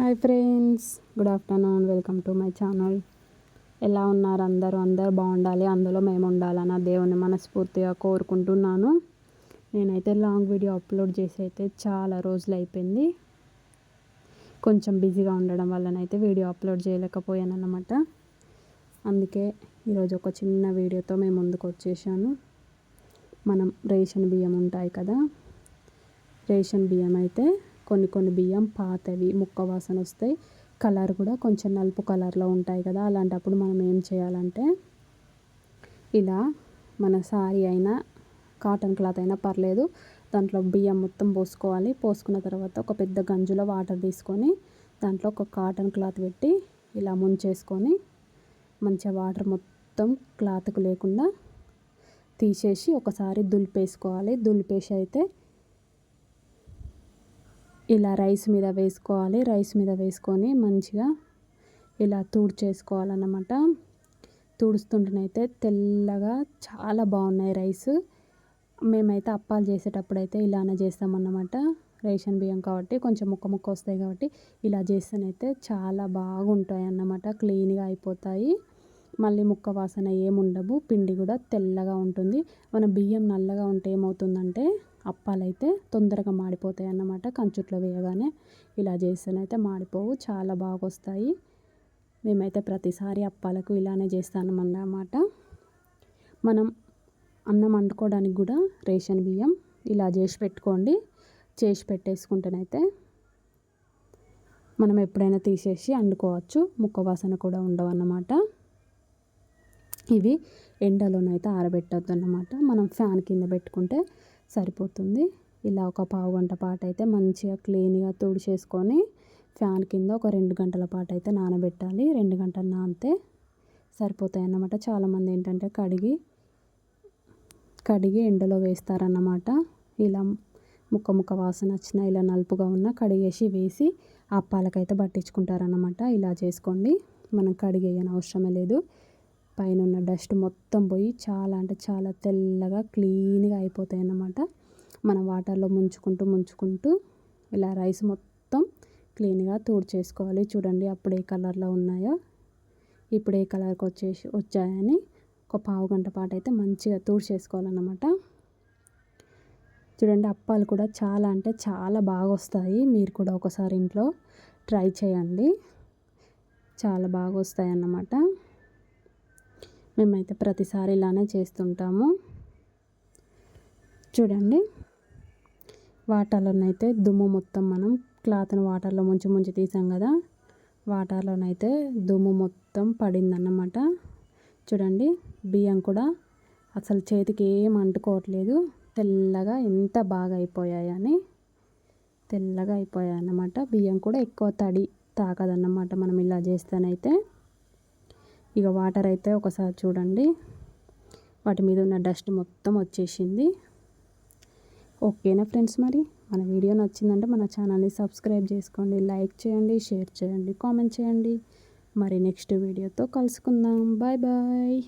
Hi friends good afternoon welcome to my channel. ఎలా ఉన్నారు అందరూ? అందరూ బాగుండాలి అందులో మేము ఉండాలని దేవుని మనస్ఫూర్తిగా కోరుకుంటున్నాను. నేనైతే లాంగ్ వీడియో అప్లోడ్ చేసి అయితే చాలా రోజులు అయిపోయింది. కొంచెం బిజీగా ఉండడం వల్లనైతే వీడియో అప్లోడ్ చేయలేకపోయాను అన్నమాట అందుకే ఈరోజు ఒక చిన్న వీడియోతో మేము ముందుకు వచ్చేసాను. మనం రేషన్ బియ్యం ఉంటాయి కదా రేషన్ బియ్యం అయితే కొన్ని కొన్ని బియ్యం పాతవి ముక్క వాసన వస్తాయి కలర్ కూడా కొంచెం నలుపు కలర్లో ఉంటాయి కదా. అలాంటప్పుడు మనం ఏం చేయాలంటే ఇలా మన సారీ అయినా కాటన్ క్లాత్ అయినా పర్లేదు దాంట్లో బియ్యం మొత్తం పోసుకోవాలి. పోసుకున్న తర్వాత ఒక పెద్ద గంజులో వాటర్ తీసుకొని దాంట్లో ఒక కాటన్ క్లాత్ పెట్టి ఇలా ముంచేసుకొని మంచిగా వాటర్ మొత్తం క్లాత్కు లేకుండా తీసేసి ఒకసారి దులిపేసుకోవాలి. దులిపేసి అయితే ఇలా రైస్ మీద వేసుకోవాలి. రైస్ మీద వేసుకొని మంచిగా ఇలా తూడు చేసుకోవాలన్నమాట. తుడుస్తుంటేనైతే తెల్లగా చాలా బాగున్నాయి రైస్. మేమైతే అప్పాలు చేసేటప్పుడు అయితే ఇలానే చేస్తామన్నమాట. రేషన్ బియ్యం కాబట్టి కొంచెం ముక్క ముక్క వస్తాయి కాబట్టి ఇలా చేస్తేనైతే చాలా బాగుంటాయి అన్నమాట క్లీన్గా అయిపోతాయి. మళ్ళీ ముక్క వాసన ఏముండవు. పిండి కూడా తెల్లగా ఉంటుంది. మన బియ్యం నల్లగా ఉంటే ఏమవుతుందంటే అప్పాలైతే తొందరగా మాడిపోతాయి అన్నమాట. కంచుట్లో వేయగానే ఇలా చేస్తేనైతే మాడిపోవు చాలా బాగా వస్తాయి మేమైతే ప్రతిసారి అప్పాలకు ఇలానే చేస్తానమన్నమాట. మనం అన్నం వండుకోవడానికి కూడా రేషన్ బియ్యం ఇలా చేసి పెట్టుకోండి. చేసి పెట్టేసుకుంటేనైతే మనం ఎప్పుడైనా తీసేసి వండుకోవచ్చు ముక్క వాసన కూడా ఉండవు అన్నమాట ఇవి ఎండలోనైతే ఆరబెట్టద్దు అన్నమాట మనం ఫ్యాన్ కింద పెట్టుకుంటే సరిపోతుంది. ఇలా ఒక పావు గంట పాటు అయితే మంచిగా క్లీన్గా తుడిచేసుకొని ఫ్యాన్ కింద ఒక రెండు గంటల పాటు అయితే నానబెట్టాలి. రెండు గంటలు నానితే సరిపోతాయి అన్నమాట చాలామంది ఏంటంటే కడిగి కడిగి ఎండలో వేస్తారన్నమాట. ఇలా ముక్క ముక్క వాసన వచ్చిన ఇలా నలుపుగా ఉన్న కడిగేసి వేసి అప్పాలకైతే పట్టించుకుంటారన్నమాట. ఇలా చేసుకోండి. మనం కడిగేయని అవసరమే లేదు. పైన ఉన్న డస్ట్ మొత్తం పోయి చాలా అంటే చాలా తెల్లగా క్లీన్గా అయిపోతాయి అన్నమాట మనం వాటర్లో ముంచుకుంటూ ముంచుకుంటూ ఇలా రైస్ మొత్తం క్లీన్గా చేసుకోవాలి చూడండి అప్పుడు ఏ కలర్లో ఉన్నాయో ఇప్పుడు ఏ కలర్కి వచ్చేసి వచ్చాయని ఒక పావు గంట పాటు అయితే మంచిగా చేసుకోవాలన్నమాట చూడండి అప్పాలు కూడా చాలా అంటే చాలా బాగా వస్తాయి. మీరు కూడా ఒకసారి ఇంట్లో ట్రై చేయండి. చాలా బాగా వస్తాయి అన్నమాట మేమైతే ప్రతిసారి ఇలానే చేస్తుంటాము. చూడండి. వాటర్లోనైతే దుమ్ము మొత్తం మనం క్లాత్ని వాటర్లో ముంచి ముంచి తీసాం కదా. వాటర్లోనైతే దుమ్ము మొత్తం పడిందన్నమాట. చూడండి. బియ్యం కూడా అసలు చేతికి ఏం అంటుకోవట్లేదు. తెల్లగా ఎంత బాగా అయిపోయాయని. తెల్లగా అయిపోయాయి అన్నమాట బియ్యం కూడా ఎక్కువ తడి తాకదన్నమాట మనం ఇలా చేస్తేనైతే. ఇక వాటర్ అయితే ఒకసారి చూడండి. వాటి మీద ఉన్న డస్ట్ మొత్తం వచ్చేసింది. ఓకేనా ఫ్రెండ్స్ మరి? మన వీడియో నచ్చిందంటే మన ఛానల్ని సబ్స్క్రైబ్ చేసుకోండి లైక్ చేయండి షేర్ చేయండి కామెంట్ చేయండి. మరి నెక్స్ట్ వీడియోతో కలుసుకుందాం. Bye bye.